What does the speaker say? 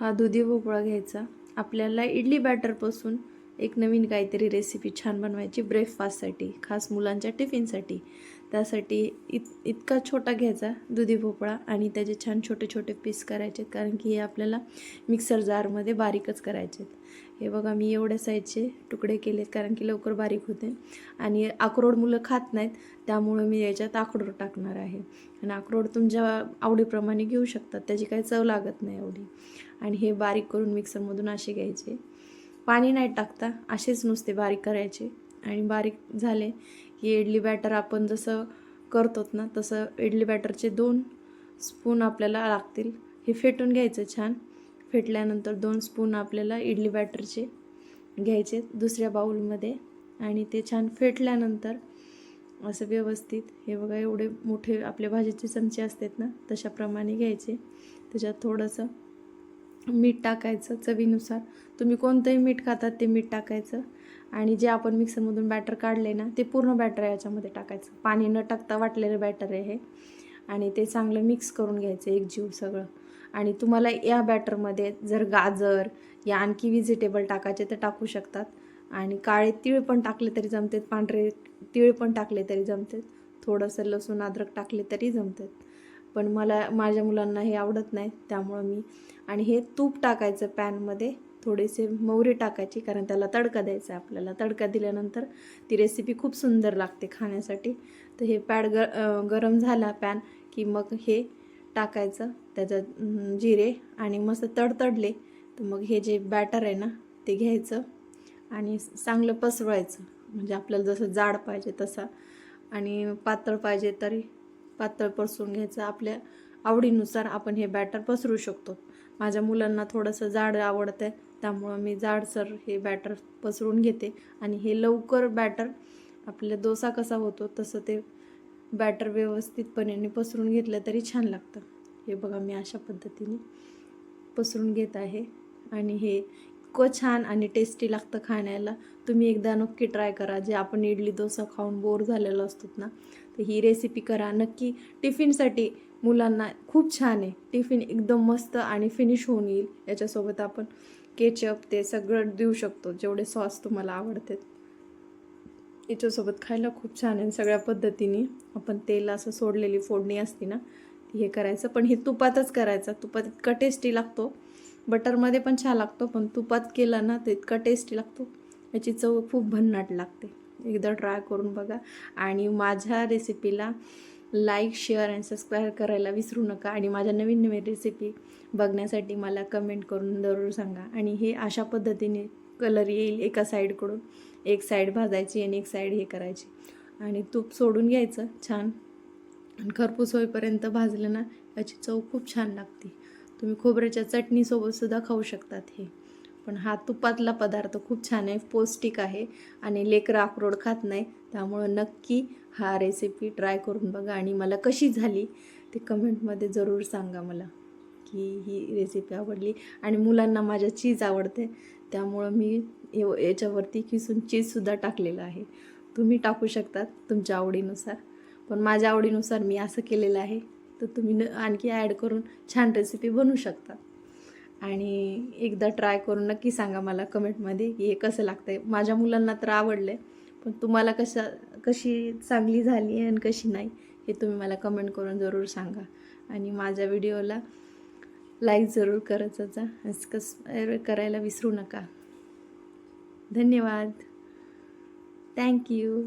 हा दुधी भोपळा घ्यायचा. आपल्याला इडली बॅटरपासून एक नवीन काहीतरी रेसिपी छान बनवायची ब्रेकफास्टसाठी खास मुलांच्या टिफिनसाठी. त्यासाठी इत इतका छोटा घ्यायचा दुधी भोपळा आणि त्याचे छान छोटे छोटे पीस करायचे कारण की हे आपल्याला मिक्सर जारमध्ये बारीकच करायचे हे बघा मी एवढ्या साईजचे तुकडे केलेत कारण की लवकर बारीक होते. आणि अक्रोड मुलं खात नाहीत त्यामुळं मी याच्यात अक्रोड टाकणार आहे. आणि अक्रोड तुमच्या आवडीप्रमाणे घेऊ शकतात त्याची काही चव लागत नाही एवढी. आणि हे बारीक करून मिक्सरमधून असे घ्यायचे. पाणी नाही टाकता असेच नुसते बारीक करायचे. आणि बारीक झाले की इडली बॅटर आपण जसं करतोत ना तसं इडली बॅटरचे दोन स्पून आपल्याला लागतील. हे फेटून घ्यायचं छान. फेटल्यानंतर दोन स्पून आपल्याला इडली बॅटरचे घ्यायचे दुसऱ्या बाऊलमध्ये आणि ते छान फेटल्यानंतर असं व्यवस्थित हे बघा एवढे मोठे आपले भाजीचे चमचे असतात ना तशाप्रमाणे घ्यायचे. त्याच्यात थोडंसं मीठ टाकायचं चवीनुसार. तुम्ही कोणतंही मीठ खातात ते मीठ टाकायचं. आणि जे आपण मिक्सरमधून बॅटर काढले ना ते पूर्ण बॅटर याच्यामध्ये टाकायचं. पाणी न टाकता वाटलेलं बॅटर आहे हे. आणि ते चांगलं मिक्स करून घ्यायचं एक जीव सगळं. आणि तुम्हाला या बॅटरमध्ये जर गाजर या आणखी व्हिजिटेबल टाकायचे तर टाकू शकतात. आणि काळे तीळ पण टाकले तरी जमतात पांढरे तीळ पण टाकले तरी जमतात. थोडंसं लसूण अद्रक टाकले तरी जमतात. पण मला माझ्या मुलांना हे आवडत नाही त्यामुळं मी आणि हे तूप टाकायचं पॅनमध्ये थोडेसे मोहरी टाकायची कारण त्याला तडका द्यायचा आपल्याला. तडका दिल्यानंतर ती रेसिपी खूप सुंदर लागते खाण्यासाठी. तर हे पॅड ग गरम झाला पॅन की मग हे टाकायचं त्याच्यात जिरे आणि मस्त तडतडले तर मग हे जे बॅटर आहे ना ते घ्यायचं आणि चांगलं पसरवायचं म्हणजे आपल्याला जसं जाड पाहिजे तसा आणि पातळ पाहिजे तरी पातळ पसरून घ्यायचं. आपल्या आवडीनुसार आपण हे बॅटर पसरू शकतो. माझ्या मुलांना थोडंसं जाड आवडतं आहे त्यामुळं मी जाडसर हे बॅटर पसरून घेते. आणि हे लवकर बॅटर आपल्या डोसा कसा होतो तसं ते बॅटर व्यवस्थितपणे पसरून घेतलं तरी छान लागतं. हे बघा मी अशा पद्धतीने पसरून घेत आहे. आणि हे इतकं छान आणि टेस्टी लागतं खाण्याला. तुम्ही एकदा नक्की ट्राय करा. जे आपण इडली डोसा खाऊन बोर झालेलो असतो ना तर ही रेसिपी करा. नक्की टिफिनसाठी मुलांना खूप छान आहे. टिफिन एकदम मस्त आणि फिनिश होऊन येईल. याच्यासोबत आपण केचअप ते सगळं देऊ शकतो. जेवढे सॉस तुम्हाला आवडतात याच्यासोबत खायला खूप छान आहे. सगळ्या पद्धतीने आपण तेल असं सोडलेली फोडणी असते ना हे करायचं. पण हे तुपातच करायचं. तुपात इतका टेस्टी लागतो. बटरमध्ये पण छान लागतो पण तुपात केला ना तर इतका टेस्टी लागतो. याची चव खूप भन्नाट लागते. एकदा ट्राय करून बघा. आणि माझ्या रेसिपीला लाईक शेअर आणि सबस्क्राईब करायला विसरू नका. आणि माझ्या नवीन नवीन रेसिपी बघण्यासाठी मला कमेंट करून जरूर सांगा. आणि हे अशा पद्धतीने कलर येईल एका साईडकडून एक साईड भाजायची आणि एक साईड हे करायची. आणि तूप सोडून घ्यायचं छान. आणि खरपूस होईपर्यंत भाजलं ना याची चव खूप छान लागते. तुम्ही खोबऱ्याच्या चटणीसोबतसुद्धा खाऊ शकतात हे. पण हा तुपातला पदार्थ खूप छान आहे पौष्टिक आहे आणि लेकरं अक्रोड खात नाही. त्यामुळं नक्की हा रेसिपी ट्राय करून बघा आणि मला कशी झाली ते कमेंटमध्ये जरूर सांगा मला की ही रेसिपी आवडली. आणि मुलांना माझ्या चीज आवडते त्यामुळं मी एव- याच्यावरती किसून चीजसुद्धा टाकलेलं आहे. तुम्ही टाकू शकतात तुमच्या आवडीनुसार पण माझ्या आवडीनुसार मी असं केलेलं आहे. तर तुम्ही न आणखी ॲड करून छान रेसिपी बनवू शकता. आणि एकदा ट्राय करून नक्की सांगा मला कमेंटमध्ये की हे कसं लागतं आहे माझ्या मुलांना तर आवडलं आहे पण तुम्हाला कशा कशी चांगली झाली आहे आणि कशी नाही हे तुम्ही मला कमेंट करून जरूर सांगा. आणि माझ्या व्हिडिओला लाईक जरूर करत जा कस करायला विसरू नका. धन्यवाद. थँक्यू